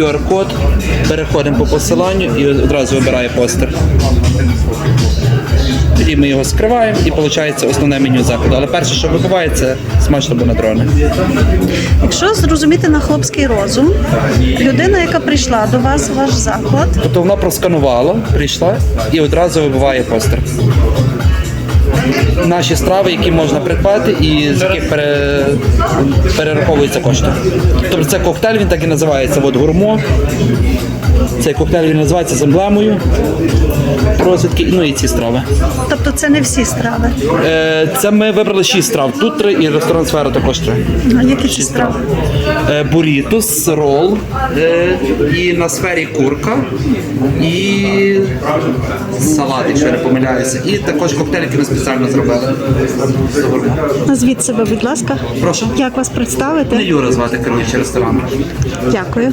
QR-код, переходимо по посиланню і одразу вибирає постер. Тоді ми його скриваємо і виходить основне меню закладу. Але перше, що вибиває, це смачно бонадрони. Якщо зрозуміти на хлопський розум, людина, яка прийшла до вас в ваш заклад, Тобто вона просканувала, прийшла і одразу вибиває постер. Наші страви, які можна придбати і з яких пере... перераховуються кошти. Тобто це коктейль, він так і називається от гурмо. Цей коктейль він називається з емблемою розвідки, ну і ці страви. тобто це не всі страви. Е, Це ми вибрали шість страв. Тут три і ресторан сфера також три. А які це страви? Е, Бурітус, рол е, і на сфері курка і салат, якщо я не помиляюся. І також коктейль, який ми спеціально зробили. Назвіть себе, будь ласка. Прошу. Як вас Мене представити? Юра звати керуючий рестораном. Дякую.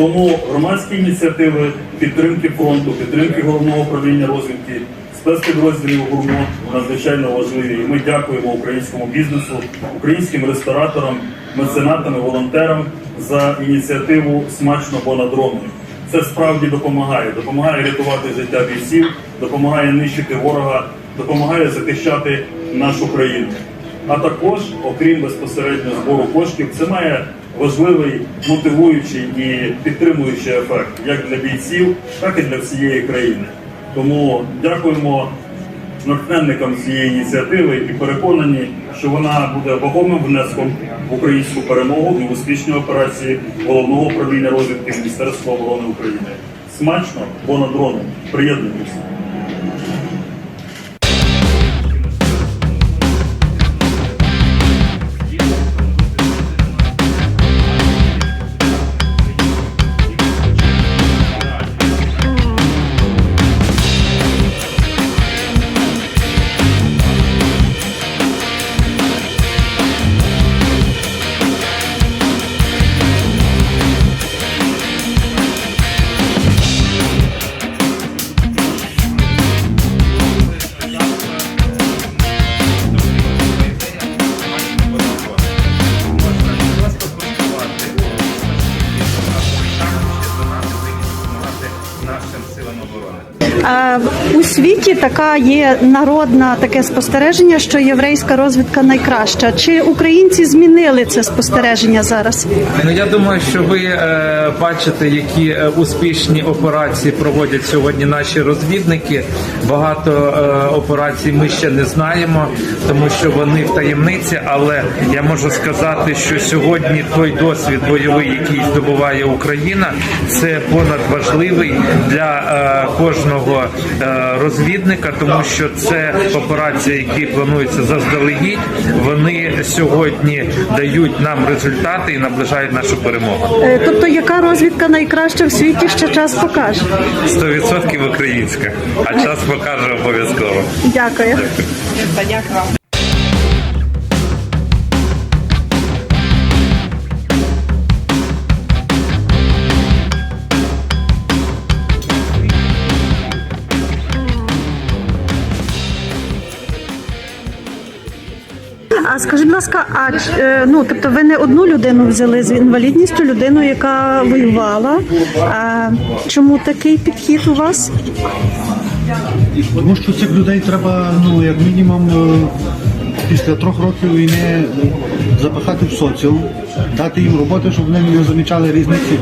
Тому громадські ініціативи підтримки фронту, підтримки головного управління розвідки, спецпідрозділів ГУРМО надзвичайно важливі. І ми дякуємо українському бізнесу, українським рестораторам, меценатам і волонтерам за ініціативу смачно понад. Це справді допомагає. Допомагає рятувати життя бійців, допомагає нищити ворога, допомагає захищати нашу країну. А також, окрім безпосередньо збору коштів, це має важливий мотивуючий і підтримуючий ефект як для бійців, так і для всієї країни. Тому дякуємо натхненникам цієї ініціативи і переконані, що вона буде вагомим внеском в українську перемогу і в успішні операції головного управління розвідки Міністерства оборони України. Смачно, бо на дроном. Світі така є народна таке спостереження, що єврейська розвідка найкраща. Чи українці змінили це спостереження зараз? Ну я думаю, що ви е, бачите, які е, успішні операції проводять сьогодні наші розвідники. Багато е, операцій ми ще не знаємо, тому що вони в таємниці. Але я можу сказати, що сьогодні той досвід бойовий, який здобуває Україна, це понад важливий для е, кожного е, розвідника, тому що це операції, які плануються заздалегідь. Вони сьогодні дають нам результати і наближають нашу перемогу. Е, Тобто, яка розвідка найкраща в світі, ще час покаже? 100% українська, а час покаже обов'язково. Дякую. А скажіть, будь ласка, а е, ну тобто ви не одну людину взяли з інвалідністю, людину, яка воювала. А чому такий підхід у вас? Тому що цих людей треба, ну як мінімум, е, після трьох років війни запихати в соціум, дати їм роботи, щоб вони не замічали різниці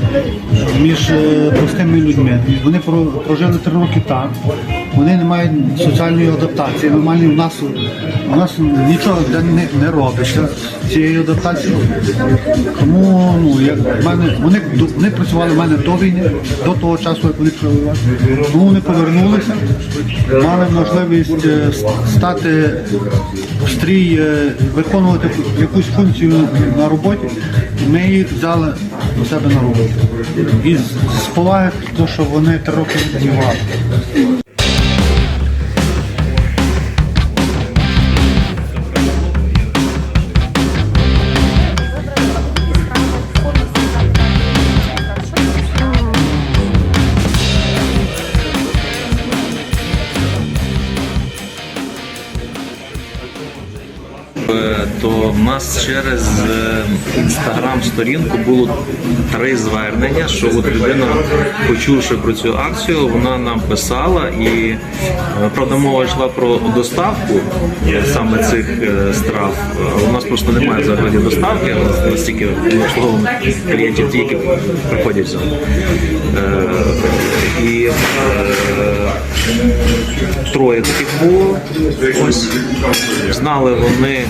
між е, простими людьми. Вони прожили три роки так, вони не мають соціальної адаптації. Нормальні у нас у нас нічого для них не робиться цієї адаптації. Тому ну як мене вони вони працювали в мене до війни, до того часу, як вони працювали. Тому вони повернулися, мали можливість е, стати стрій, е, виконувати якусь функцію на роботі. Ми їх взяли до себе на роботу. І з, поваги, тому що вони три роки воювали. В нас через інстаграм сторінку було три звернення, що от людина, почувши про цю акцію, вона нам писала і е, правда мова йшла про доставку е, саме цих е, страв. Е, У нас просто немає взагалі доставки, настільки обслуговуємо клієнтів, ті, які приходять в. Е, І е, троє таких було. Ось знали вони,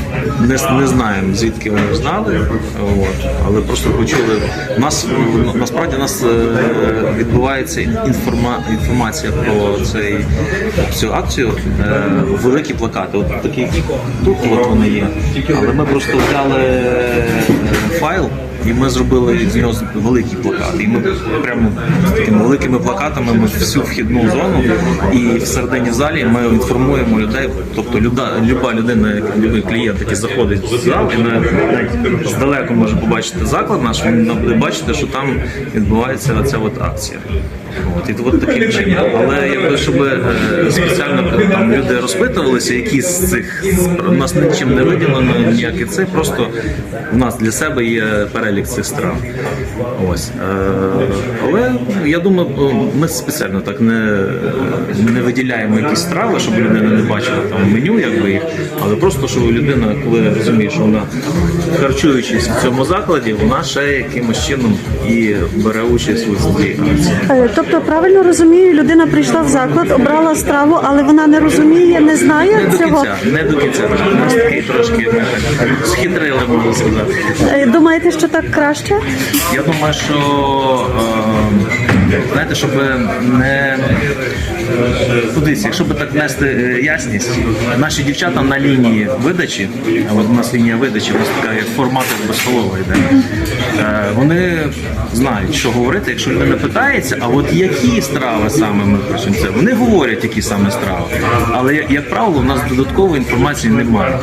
не знаємо звідки вони знали, от, але просто почули. У нас насправді у нас е, відбувається інформа, інформація про цей цю акцію. Е, великі плакати. От такі тут от вони є. Але ми просто взяли е, файл. І ми зробили з нього великий плакат. І ми прямо з такими великими плакатами ми всю вхідну зону і всередині залі ми інформуємо людей. Тобто люда, люба людина, клієнт, який заходить в зал, і навіть здалеку може побачити заклад наш, він буде бачити, що там відбувається оця от акція. От, і от таким чином. Але якби щоб е, спеціально там люди розпитувалися, які з цих у нас нічим не виділено, ніякі це просто у нас для себе є перелік цих страв. Ось. Е, але я думаю, ми спеціально так не, не виділяємо якісь страви, щоб людина не бачила там меню, якби їх, але просто щоб людина, коли розуміє, що вона харчуючись в цьому закладі, вона ще якимось чином і бере участь у цій акції. Е, Тобто, правильно розумію, людина прийшла в заклад, обрала страву, але вона не розуміє, не знає Не до цього. кінця, не до кінця. У нас такий трошки схитрили, можна сказати. Е, Думаєте, що так краще? Я думаю, що е, знаєте, щоб не кудись, якщо би так нести е, ясність, наші дівчата на лінії видачі, а от у нас лінія видачі, у нас така як формат якби столова йде. Вони знають, що говорити, якщо людина питається, а от які страви саме ми хочемо це, вони говорять, які саме страви. Але як, правило, у нас додаткової інформації немає.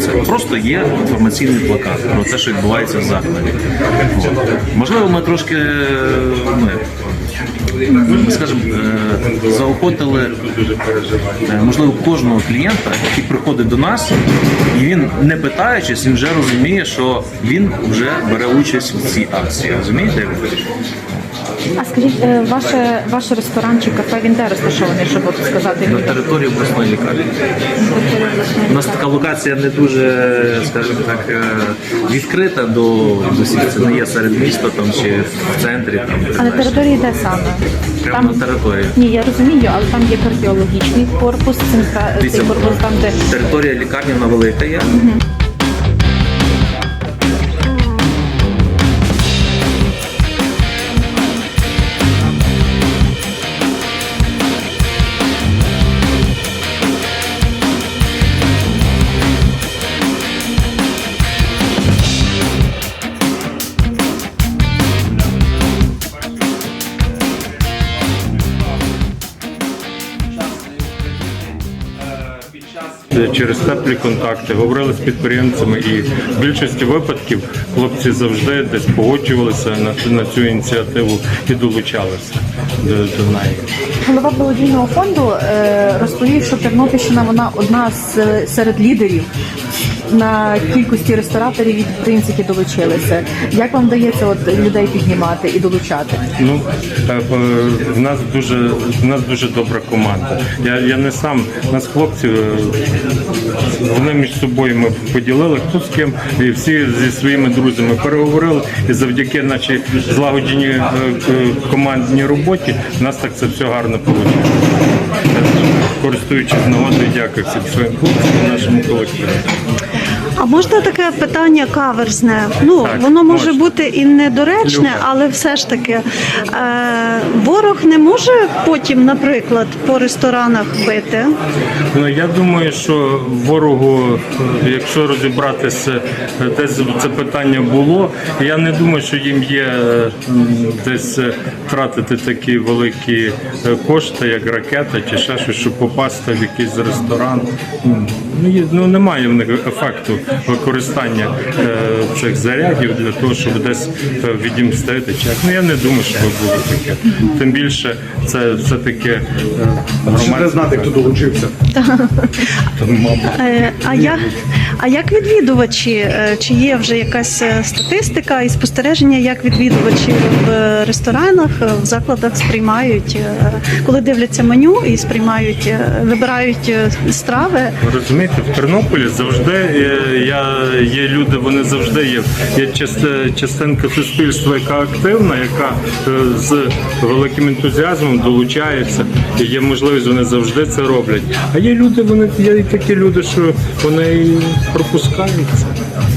це. Просто є інформаційний плакат про те, що відбувається в закладі. Можливо, ми трошки ну, як, скажімо, е, заохотили е, можливо кожного клієнта, який приходить до нас, і він не питаючись, він вже розуміє, що він вже бере участь в цій акції. Розумієте? А скажіть, е, ваше, ваш ресторан чи кафе він де розташований, щоб от сказати На території обласної лікарні. У нас така локація не дуже, скажімо так, е, відкрита до, до всіх. Це не є серед міста там чи в центрі. Там А на території де саме? прямо на території. Ні, я розумію, але там є кардіологічний корпус, центра цей Дивіться, корпус там, де Територія лікарні вона велика є. Через теплі контакти, говорили з підприємцями, і в більшості випадків хлопці завжди десь погоджувалися на, на цю ініціативу і долучалися до, до неї. голова благодійного фонду е, розповів, що Тернопільщина вона одна з серед лідерів на кількості рестораторів, які в принципі долучилися. Як вам вдається от людей піднімати і долучати? Ну е, в нас дуже в нас дуже добра команда. Я, я не сам нас хлопці е, вони між собою ми поділили хто з ким, і всі зі своїми друзями переговорили. І завдяки нашій злагодженій е, командній роботі в нас так це все гарно вийшло. Користуючись нагодою, дякую всім своїм хлопцям і нашому колективу. А можна таке питання каверзне? Ну, Так, воно може можна. бути і недоречне, Люблю. але все ж таки е, ворог не може потім, наприклад, по ресторанах бити. Ну я думаю, що ворогу, якщо розібратися, десь це питання було. Я не думаю, що їм є е, десь е, тратити такі великі е, кошти, як ракета чи ще щось, щоб попасти в якийсь ресторан. Ну, ну немає в них ефекту використання е, цих зарядів для того, щоб десь е, відімстити. Як. Ну я не думаю, що було таке. Тим більше це все таки громадське. знати, хто долучився. Е, а, я, а як відвідувачі? Е, Чи є вже якась е, статистика і спостереження, як відвідувачі в е, ресторанах, е, в закладах сприймають, е, коли дивляться меню і сприймають, е, вибирають е, страви? Ви Розумієте, в Тернополі завжди е, я, є люди, вони завжди є. Є частинка суспільства, яка активна, яка е, з великим ентузіазмом долучається. І є можливість, вони завжди це роблять. А є люди, вони є і такі люди, що вони і пропускають це.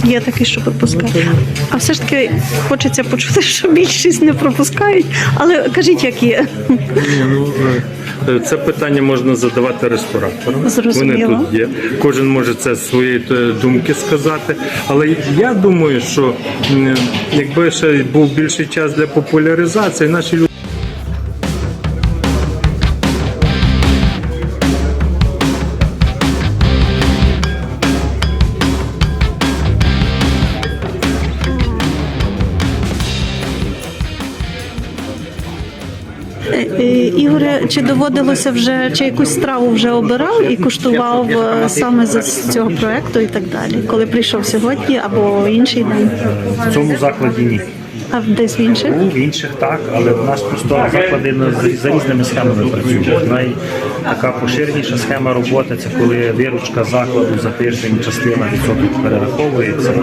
Є такі, що пропускають. А все ж таки хочеться почути, що більшість не пропускають. Але кажіть, як є. Ні, ну, е, Це питання можна задавати рестораторам. Зрозуміло. Вони тут є. Кожен може це з своєї е, думки сказати. Але я думаю, що якби ще був більший час для популяризації, наші люди. Ігоре, чи доводилося вже, чи якусь страву вже обирав і куштував е, саме з цього проекту і так далі, коли прийшов сьогодні або інший день, В цьому закладі ні. А десь в інших? В інших так, але в нас просто заклади за- різними схемами працюють. Най така поширеніша схема роботи це коли виручка закладу за тиждень частина відсоток перераховується.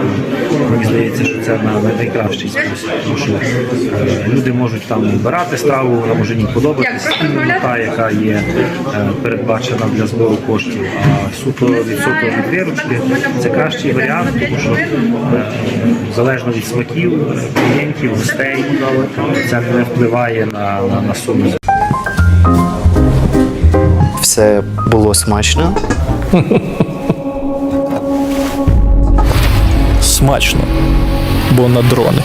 Мені здається, що це на на найкращий спосіб. Тому що е, люди можуть там обирати страву, вона може їм подобатись, іменно та, яка є е, передбачена для збору коштів. А суто відсоток від виручки це кращий варіант, тому що е, залежно від смаків клієнтів, гостей, це не впливає на, на, на суму. Все було смачно. Смачно, бо на дрони.